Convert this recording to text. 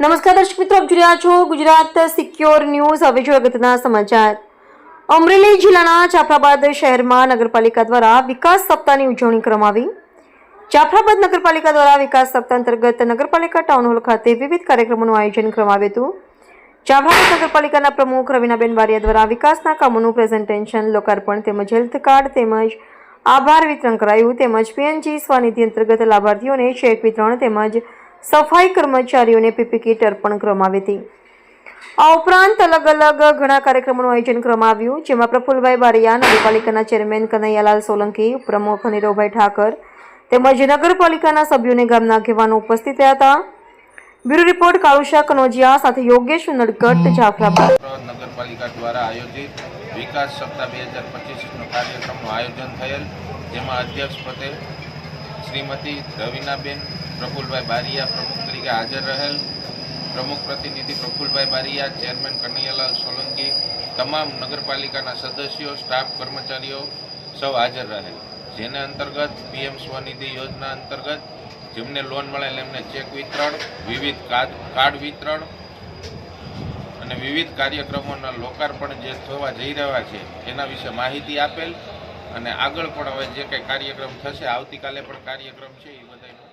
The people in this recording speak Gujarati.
નમસ્કાર દર્શક મિત્રો, આપ જોઈ રહ્યા છો ગુજરાત સિક્યોર ન્યૂઝ. હવે જો અગત્યના સમાચાર. અમરેલી જિલ્લાના જાફરાબાદ શહેરમાં નગરપાલિકા દ્વારા વિકાસ સપ્તાહની ઉજવણી કરવામાં આવી. જાફરાબાદ નગરપાલિકા દ્વારા વિકાસ સપ્તાહ અંતર્ગત નગરપાલિકા ટાઉન હોલ ખાતે વિવિધ કાર્યક્રમોનું આયોજન કરવામાં આવ્યું હતું. જાફરાબાદ નગરપાલિકાના પ્રમુખ રવિનાબેન બારિયા દ્વારા વિકાસના કામોનું પ્રેઝન્ટેશન, લોકાર્પણ તેમજ હેલ્થ કાર્ડ તેમજ આભાર વિતરણ કરાયું. તેમજ પીએનજી સ્વનિધિ અંતર્ગત લાભાર્થીઓને ચેક વિતરણ તેમજ સફાઈ કર્મચારીઓને પીપી કીટ અર્પણ કરવામાં આવી હતી. આ ઉપરાંત અલગ અલગ ઘણા કાર્યક્રમોનું આયોજન કરવામાં આવ્યું જેમાં પ્રફુલભાઈ બારિયા નગરપાલિકાના ચેરમેન કનૈયાલાલ સોલંકી પ્રમુખ નીરવભાઈ ઠાકર તેમજ નગરપાલિકાના સભ્યોને ગામના આગેવાનો ઉપસ્થિત રહ્યા હતા. બ્યુરો રિપોર્ટ કાળુશા કનોજિયા સાથે યોગેશ નડકટ જાફરાબાદ. નગરપાલિકા દ્વારા આયોજિત વિકાસ સપ્તાહ બે હજાર પચીસનો કાર્યક્રમનું આયોજન થયેલ જેમાં અધ્યક્ષ પદે શ્રીમતી રવિનાબેન પ્રફુલભાઈ બારિયા પ્રમુખ તરીકે હાજર રહેલ. પ્રમુખ પ્રતિનિધિ પ્રફુલભાઈ બારિયા, ચેરમેન કનૈયાલાલ સોલંકી, તમામ નગરપાલિકાના સદસ્યો, સ્ટાફ, કર્મચારીઓ સૌ હાજર રહેલ. જેને અંતર્ગત પીએમ સ્વનિધિ યોજના અંતર્ગત જેમને લોન મળેલ એમને ચેક વિતરણ, વિવિધ કાર્ડ વિતરણ અને વિવિધ કાર્યક્રમોના લોકાર્પણ જે થવા જઈ રહ્યા છે એના વિશે માહિતી આપેલ. અને આગળ પણ હવે જે કંઈ કાર્યક્રમ થશે, આવતીકાલે પણ કાર્યક્રમ છે, એ બધા